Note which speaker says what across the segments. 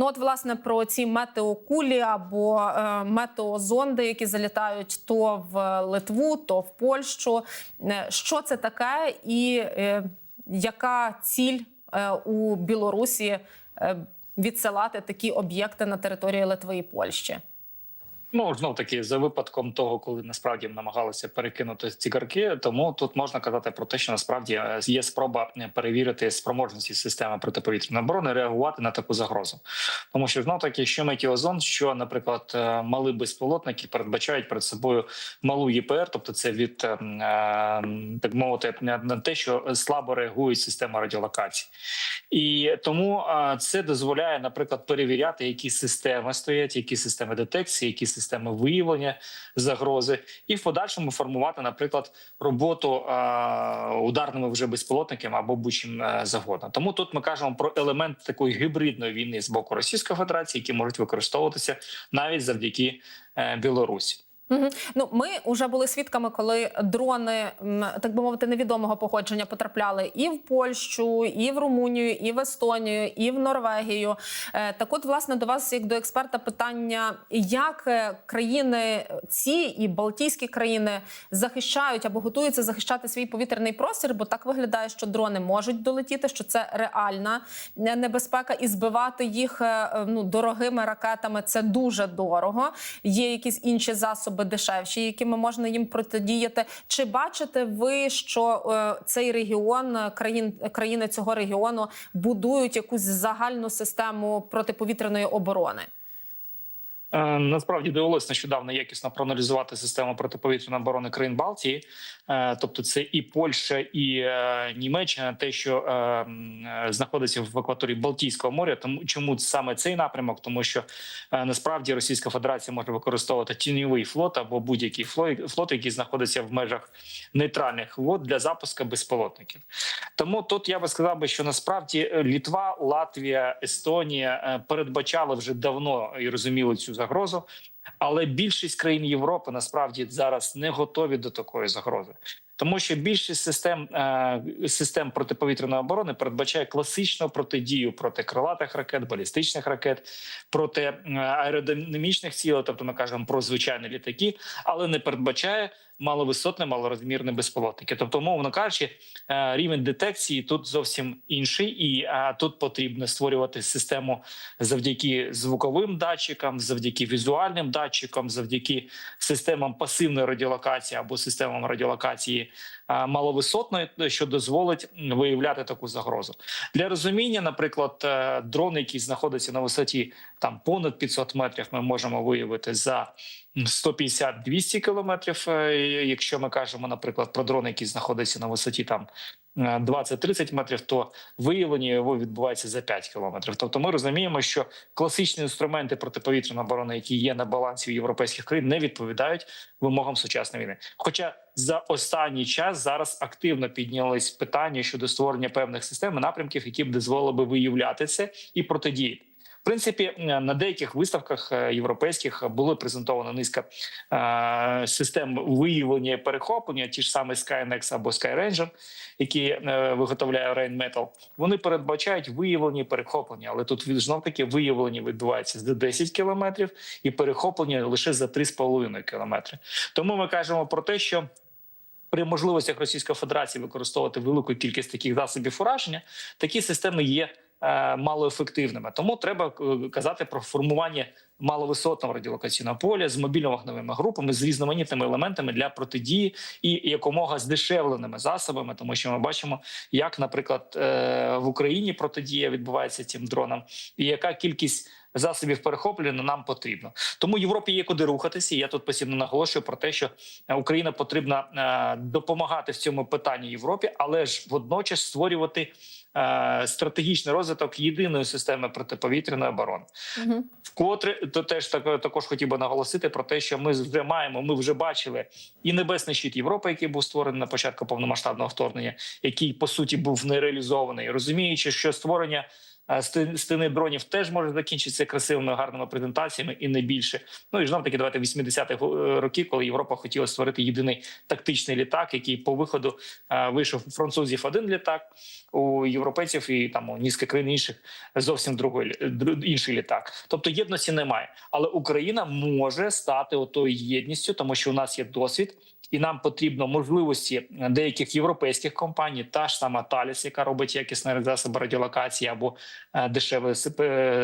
Speaker 1: Ну от власне про ці метеокулі або е, метеозонди, які залітають то в Литву, то в Польщу. Е, Що це таке, і е, яка ціль у Білорусі відсилати такі об'єкти на території Литви і Польщі?
Speaker 2: Ну знов таки за випадком того, коли насправді намагалися перекинути цигарки, тому тут можна казати про те, що насправді е, є спроба е, перевірити спроможності системи протиповітряної оборони реагувати на таку загрозу, тому що знов таки, що метіозон, що, наприклад, е, мали безпілотники передбачають перед собою малу ЄПР, тобто це від так мовити на те, що слабо реагують система радіолокації, і тому це дозволяє, наприклад, перевіряти, які системи стоять, які системи детекції, які системи виявлення загрози, і в подальшому формувати, наприклад, роботу ударними вже безпілотниками або будь-чим е, завгодно. Тому тут ми кажемо про елемент такої гібридної війни з боку Російської Федерації, які можуть використовуватися навіть завдяки е, Білорусі.
Speaker 1: Угу. Ну, ми вже були свідками, коли дрони, так би мовити, невідомого походження потрапляли і в Польщу, і в Румунію, і в Естонію, і в Норвегію. Е, Так, от, власне, до вас, як до експерта, питання: як е, країни ці і Балтійські країни захищають або готуються захищати свій повітряний простір? Бо так виглядає, що дрони можуть долетіти, що це реальна е, небезпека, і збивати їх ну дорогими ракетами це дуже дорого. Є якісь інші засоби дешевші, якими можна їм протидіяти. Чи бачите ви, що е, цей регіон, е, країн країни цього регіону будують якусь загальну систему протиповітряної оборони?
Speaker 2: Е, Насправді довелося нещодавно якісно проаналізувати систему протиповітряної оборони країн Балтії, Е, тобто це і Польща, і е, Німеччина, те, що знаходиться в акваторії Балтійського моря. Тому чому саме цей напрямок? Тому що насправді Російська Федерація може використовувати тіньовий флот або будь-який фло- флот, який знаходиться в межах нейтральних вод для запуску безпілотників. Тому тут я би сказав би, що насправді Літва, Латвія, Естонія передбачали вже давно і розуміли цю загрозу. Але більшість країн Європи насправді зараз не готові до такої загрози, тому що більшість систем е, систем протиповітряної оборони передбачає класичну протидію проти крилатих ракет, балістичних ракет, проти е, аеродинамічних цілей, тобто ми кажемо про звичайні літаки, але не передбачає маловисотні, малорозмірне безпілотники. Тобто, умовно кажучи, е, рівень детекції тут зовсім інший, і е, тут потрібно створювати систему завдяки звуковим датчикам, завдяки візуальним датчикам, завдяки системам пасивної радіолокації або системам радіолокації е, маловисотної, що дозволить виявляти таку загрозу. Для розуміння, наприклад, е, дрон, який знаходиться на висоті там понад 500 метрів, ми можемо виявити за 150-200 кілометрів. е, Якщо ми кажемо, наприклад, про дрон, який знаходиться на висоті там е, 20-30 метрів, то виявлення його відбувається за 5 кілометрів. Тобто, ми розуміємо, що класичні інструменти протиповітряної оборони, які є на балансі в європейських країн, не відповідають вимогам сучасної війни. Хоча за останній час зараз активно піднялись питання щодо створення певних систем і напрямків, які б дозволили би виявляти це і протидіяти. В принципі, на деяких виставках е, європейських були презентована низка е, систем виявлення і перехоплення, ті ж саме Skynex або Skyranger, які е, виготовляє Rheinmetall. Вони передбачають виявлення перехоплення, але тут знов таки виявлення відбувається за 10 кілометрів і перехоплення лише за 3,5 кілометри. Тому ми кажемо про те, що при можливостях Російської Федерації використовувати велику кількість таких засобів ураження, такі системи є малоефективними. Тому треба е, казати про формування маловисотного радіолокаційного поля з мобільно-вогневими групами з різноманітними елементами для протидії і якомога здешевленими засобами, тому що ми бачимо, як, наприклад, е, в Україні протидія відбувається цим дронам, і яка кількість. Засобів перехоплення нам потрібно, тому Європі є куди рухатися. Я тут постійно наголошую про те, що е, Україна потрібна е, допомагати в цьому питанні Європі, але ж водночас створювати е, стратегічний розвиток єдиної системи протиповітряної оборони.
Speaker 1: Угу.
Speaker 2: Вкотре то теж так, також хотів би наголосити про те, що ми вже маємо. Ми вже бачили і небесний щит Європи, який був створений на початку повномасштабного вторгнення, який по суті був нереалізований, розуміючи, що створення Стини дронів теж може закінчитися красивими гарними презентаціями і не більше. Ну і знов таки давайте 80-х е, роки, коли Європа хотіла створити єдиний тактичний літак, який по виходу е, вийшов у французів один літак, у європейців і там у низки країн інших зовсім другий інший літак. Тобто єдності немає. Але Україна може стати отою єдністю, тому що у нас є досвід. І нам потрібно можливості деяких європейських компаній, та ж сама Таліс, яка робить якісні засоби радіолокації або е, дешеві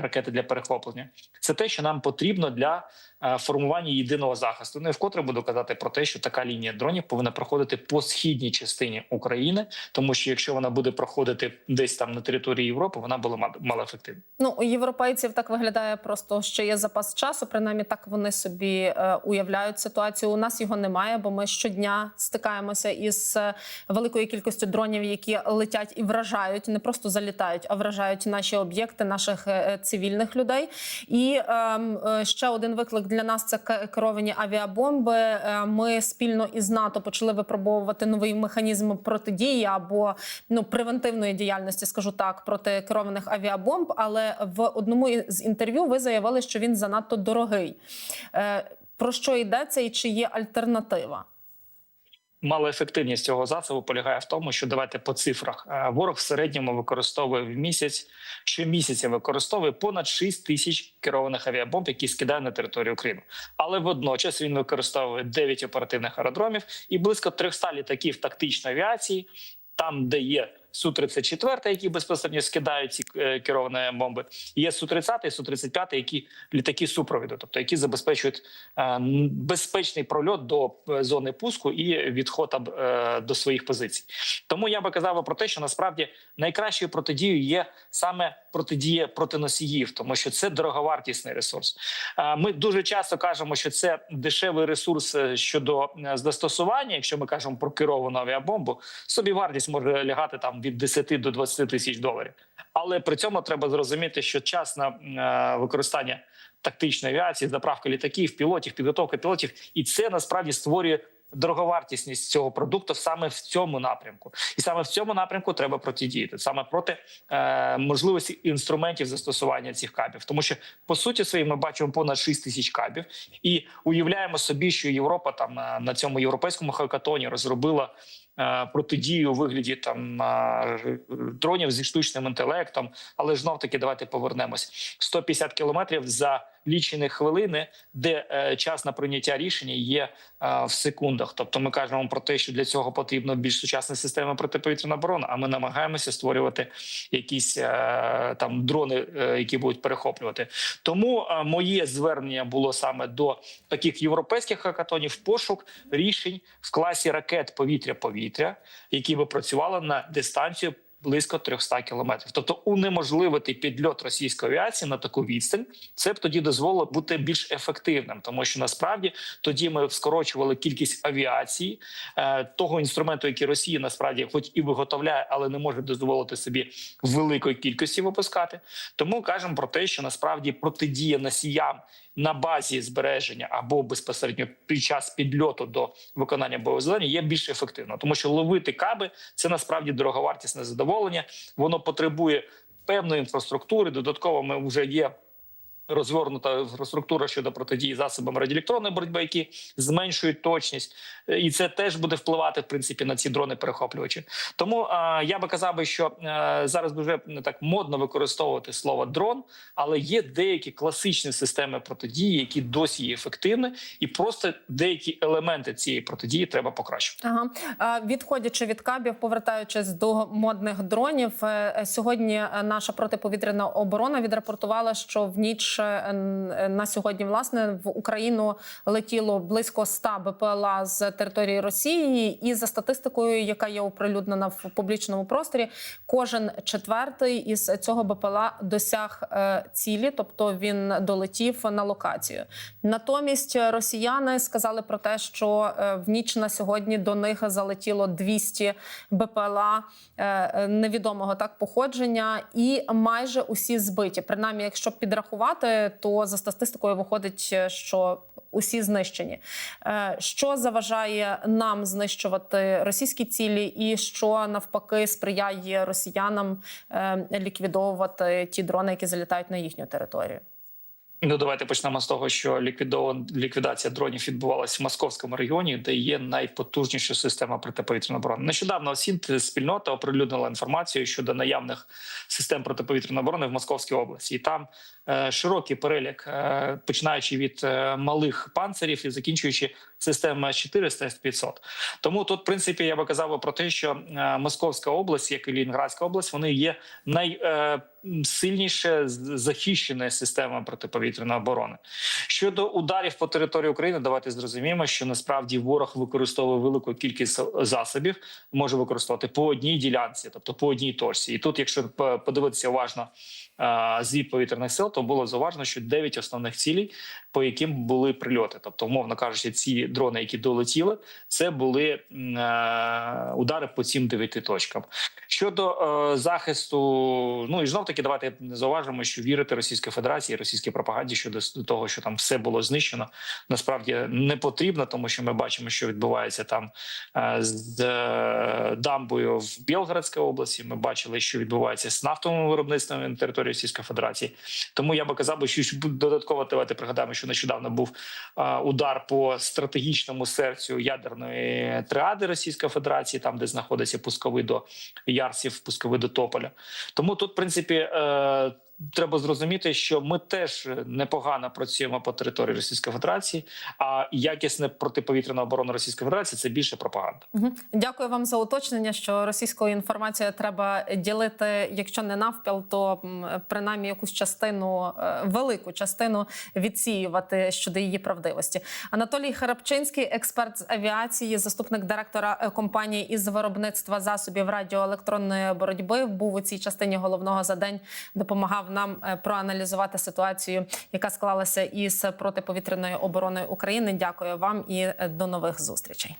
Speaker 2: ракети для перехоплення. Це те, що нам потрібно для е, формування єдиного захисту. Ну і вкотре буду казати про те, що така лінія дронів повинна проходити по східній частині України, тому що якщо вона буде проходити десь там на території Європи, вона була мал- малоефективна.
Speaker 1: Ну, у європейців так виглядає просто, що є запас часу. Принаймні, так вони собі е, уявляють ситуацію. У нас його немає, бо ми щодня стикаємося із е, великою кількістю дронів, які летять і вражають, не просто залітають, а вражають наші об'єкти, наших е, цивільних людей. І ем, е, ще один виклик для нас це керовані авіабомби. Е, Ми спільно із НАТО почали випробовувати новий механізм протидії або ну превентивної діяльності, скажу так, проти керованих авіабомб. Але в одному з інтерв'ю ви заявили, що він занадто дорогий. Е, Про що йдеться і чи є альтернатива?
Speaker 2: Малоефективність цього засобу полягає в тому, що давайте по цифрах Е, ворог в середньому використовує в місяць щомісяця використовує понад 6 тисяч керованих авіабомб, які скидає на територію України. Але водночас він використовує 9 оперативних аеродромів і близько 300 літаків тактичної авіації, там, де є. Су-34, які безпосередньо скидають ці е, керовані бомби, є Су-30 і Су-35, які літаки супровіду, тобто які забезпечують е, безпечний прольот до е, зони пуску і відход до своїх позицій. Тому я би казав про те, що насправді найкращою протидією є саме протидія проти носіїв, тому що це дороговартісний ресурс. Ми дуже часто кажемо, що це дешевий ресурс щодо застосування. Якщо ми кажемо про керовану авіабомбу, собі вартість може лягати там від 10 до 20 тисяч доларів. Але при цьому треба зрозуміти, що час на е, використання тактичної авіації, заправка літаків, пілотів, підготовка пілотів, і це насправді створює дороговартісність цього продукту саме в цьому напрямку, і саме в цьому напрямку треба протидіяти саме проти е, можливості інструментів застосування цих кабів, тому що по суті своїй ми бачимо понад 6 тисяч кабів, і уявляємо собі, що Європа там на, на цьому європейському хакатоні розробила. Е, Протидію у вигляді там е, дронів зі штучним інтелектом, але знов таки давайте повернемось. 150 кілометрів за лічені хвилини, де е, час на прийняття рішення є е, в секундах. Тобто, ми кажемо про те, що для цього потрібно більш сучасна система протиповітряної оборони. А ми намагаємося створювати якісь е, там дрони, які будуть перехоплювати. Тому моє звернення було саме до таких європейських хакатонів пошук рішень в класі ракет повітря-повітря, які би працювали на дистанцію. Близько 300 кілометрів, тобто унеможливити підльот російської авіації на таку відстань, це б тоді дозволило бути більш ефективним, тому що насправді тоді ми скорочували кількість авіації е, того інструменту, який Росія насправді, хоч і виготовляє, але не може дозволити собі великої кількості випускати. Тому кажемо про те, що насправді протидія носіям на базі збереження або безпосередньо під час підльоту до виконання бойових завдань є більш ефективно, тому що ловити каби це насправді дороговартісне задоволення. Воно потребує певної інфраструктури. Додатково ми вже є. Розгорнута інфраструктура щодо протидії засобам радіоелектронної боротьби, які зменшують точність, Е, і це теж буде впливати в принципі на ці дрони перехоплювачі. Тому е, я би казав би, що е, зараз дуже не так модно використовувати слово дрон, але є деякі класичні системи протидії, які досі є ефективні, і просто деякі елементи цієї протидії треба покращувати.
Speaker 1: Ага, А, відходячи від кабів, повертаючись до модних дронів, е, сьогодні наша протиповітряна оборона відрапортувала, що в ніч е, е, на сьогодні власне в Україну летіло близько 100 БПЛА з території Росії, і за статистикою, яка є оприлюднена в публічному просторі, кожен четвертий із цього БПЛА досяг е, цілі, тобто він долетів на локацію. Натомість росіяни сказали про те, що е, в ніч на сьогодні до них залетіло 200 БПЛА е, невідомого так походження, і майже усі збиті. Принаймні, якщо підрахувати, втрати, то за статистикою виходить, е, що усі знищені. Е, Що заважає нам знищувати російські цілі, і що навпаки сприяє росіянам е, ліквідовувати ті дрони, які залітають на їхню територію?
Speaker 2: Ну, давайте почнемо з того, що ліквідован ліквідація дронів відбувалася в московському регіоні, де є найпотужніша система протиповітряної оборони. Нещодавно осінь спільнота оприлюднила інформацію щодо наявних систем протиповітряної оборони в Московській області, і там широкий перелік, е, починаючи від е, малих панцирів і закінчуючи системами 400 С-500. Тому тут, в принципі, я би казав про те, що е, Московська область, як і Лінградська область, вони є най е, сильніше захищена система протиповітряної оборони. Щодо ударів по території України, давайте зрозуміємо, що насправді ворог використовує велику кількість засобів, може використовувати по одній ділянці, тобто по одній точці. І тут, якщо подивитися уважно е, звіт повітряних сил, то було зауважено, що 9 основних цілей, по яким були прильоти. Тобто, умовно кажучи, ці дрони, які долетіли, це були е, удари по цим 9 точкам. Щодо е, захисту, ну і знов таки, давайте зауважимо, що вірити Російській Федерації, російській пропаганді щодо того, що там все було знищено, насправді не потрібно, тому що ми бачимо, що відбувається там з дамбою в Білгородській області. Ми бачили, що відбувається з нафтовим виробництвом на території Російської Федерації. Тому я би казав, що додатково давайте пригадаємо, що нещодавно був удар по стратегічному серцю ядерної триади Російської Федерації, там де знаходиться пусковий до Ярсів, пусковий до Тополя. Тому тут, в принципі, е, треба зрозуміти, що ми теж непогано працюємо по території Російської Федерації, а якісна протиповітряна оборона Російської Федерації це більше пропаганда.
Speaker 1: Дякую вам за уточнення, що російською інформацією треба ділити, якщо не навпіл, то принаймні якусь частину, е, велику частину відсіювати щодо її правдивості. Анатолій Харапчинський, експерт з авіації, заступник директора е, компанії із виробництва засобів радіоелектронної боротьби, був у цій частині головного за день, допомагав нам е, проаналізувати ситуацію, яка склалася із протиповітряною обороною України. Дякую вам і е, до нових зустрічей.